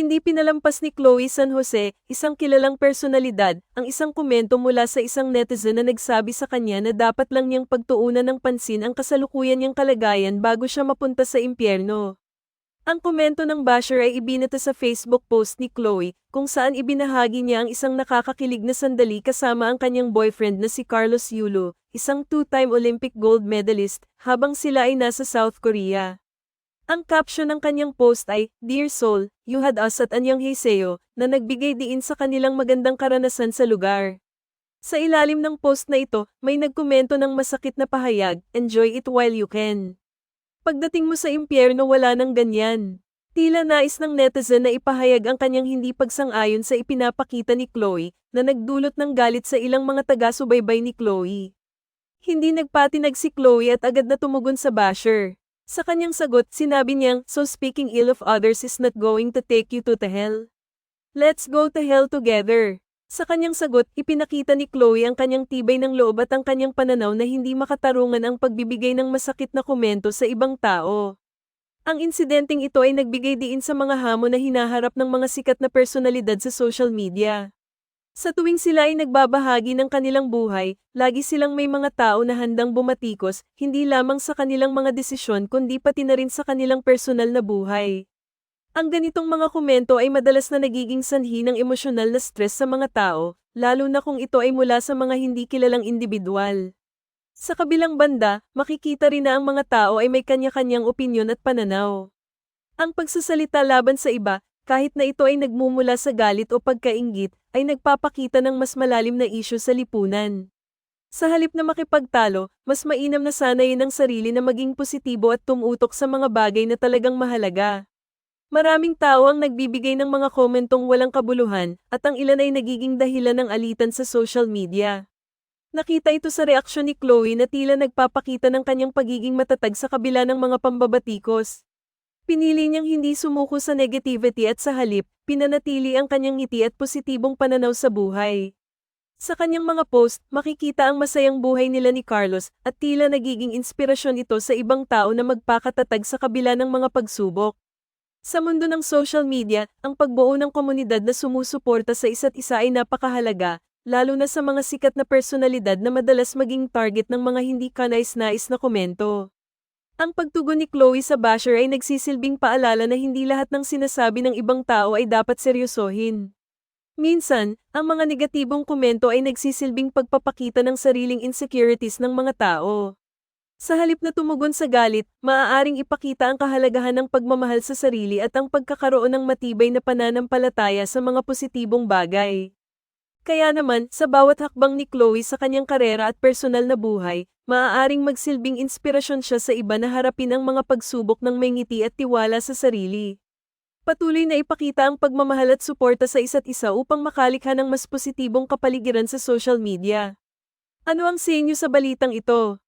Hindi pinalampas ni Chloe San Jose, isang kilalang personalidad, ang isang komento mula sa isang netizen na nagsabi sa kanya na dapat lang niyang pagtuunan ng pansin ang kasalukuyan niyang kalagayan bago siya mapunta sa impyerno. Ang komento ng basher ay ibinata sa Facebook post ni Chloe, kung saan ibinahagi niya ang isang nakakakilig na sandali kasama ang kanyang boyfriend na si Carlos Yulo, isang two-time Olympic gold medalist, habang sila ay nasa South Korea. Ang caption ng kanyang post ay, Dear Soul, you had us at Anyang Heiseo, na nagbigay diin sa kanilang magandang karanasan sa lugar. Sa ilalim ng post na ito, may nagkomento ng masakit na pahayag, enjoy it while you can. Pagdating mo sa impyerno wala nang ganyan. Tila nais ng netizen na ipahayag ang kanyang hindi pagsang-ayon sa ipinapakita ni Chloe, na nagdulot ng galit sa ilang mga taga-subaybay ni Chloe. Hindi nagpatinag si Chloe at agad na tumugon sa basher. Sa kanyang sagot, sinabi niyang, so speaking ill of others is not going to take you to the hell. Let's go to hell together. Sa kanyang sagot, ipinakita ni Chloe ang kanyang tibay ng loob at ang kanyang pananaw na hindi makatarungan ang pagbibigay ng masakit na komento sa ibang tao. Ang insidenteng ito ay nagbigay diin sa mga hamon na hinaharap ng mga sikat na personalidad sa social media. Sa tuwing sila ay nagbabahagi ng kanilang buhay, lagi silang may mga tao na handang bumatikos, hindi lamang sa kanilang mga desisyon kundi pati na rin sa kanilang personal na buhay. Ang ganitong mga komento ay madalas na nagiging sanhi ng emosyonal na stress sa mga tao, lalo na kung ito ay mula sa mga hindi kilalang individual. Sa kabilang banda, makikita rin na ang mga tao ay may kanya-kanyang opinyon at pananaw. Ang pagsasalita laban sa iba, kahit na ito ay nagmumula sa galit o pagkaingit, ay nagpapakita ng mas malalim na isyu sa lipunan. Sa halip na makipagtalo, mas mainam na sanayin ang sarili na maging positibo at tumutok sa mga bagay na talagang mahalaga. Maraming tao ang nagbibigay ng mga komentong walang kabuluhan, at ang ilan ay nagiging dahilan ng alitan sa social media. Nakita ito sa reaksyon ni Chloe na tila nagpapakita ng kanyang pagiging matatag sa kabila ng mga pambabatikos. Pinili niyang hindi sumuko sa negativity at sa halip, pinanatili ang kanyang ngiti at positibong pananaw sa buhay. Sa kanyang mga post, makikita ang masayang buhay nila ni Carlos at tila nagiging inspirasyon ito sa ibang tao na magpakatatag sa kabila ng mga pagsubok. Sa mundo ng social media, ang pagbuo ng komunidad na sumusuporta sa isa't isa ay napakahalaga, lalo na sa mga sikat na personalidad na madalas maging target ng mga hindi kanais-nais na komento. Ang pagtugon ni Chloe sa basher ay nagsisilbing paalala na hindi lahat ng sinasabi ng ibang tao ay dapat seryosohin. Minsan, ang mga negatibong komento ay nagsisilbing pagpapakita ng sariling insecurities ng mga tao. Sa halip na tumugon sa galit, maaaring ipakita ang kahalagahan ng pagmamahal sa sarili at ang pagkakaroon ng matibay na pananampalataya sa mga positibong bagay. Kaya naman, sa bawat hakbang ni Chloe sa kanyang karera at personal na buhay, maaaring magsilbing inspirasyon siya sa iba na harapin ang mga pagsubok ng may ngiti at tiwala sa sarili. Patuloy na ipakita ang pagmamahal at suporta sa isa't isa upang makalikha ng mas positibong kapaligiran sa social media. Ano ang sa inyo sa balitang ito?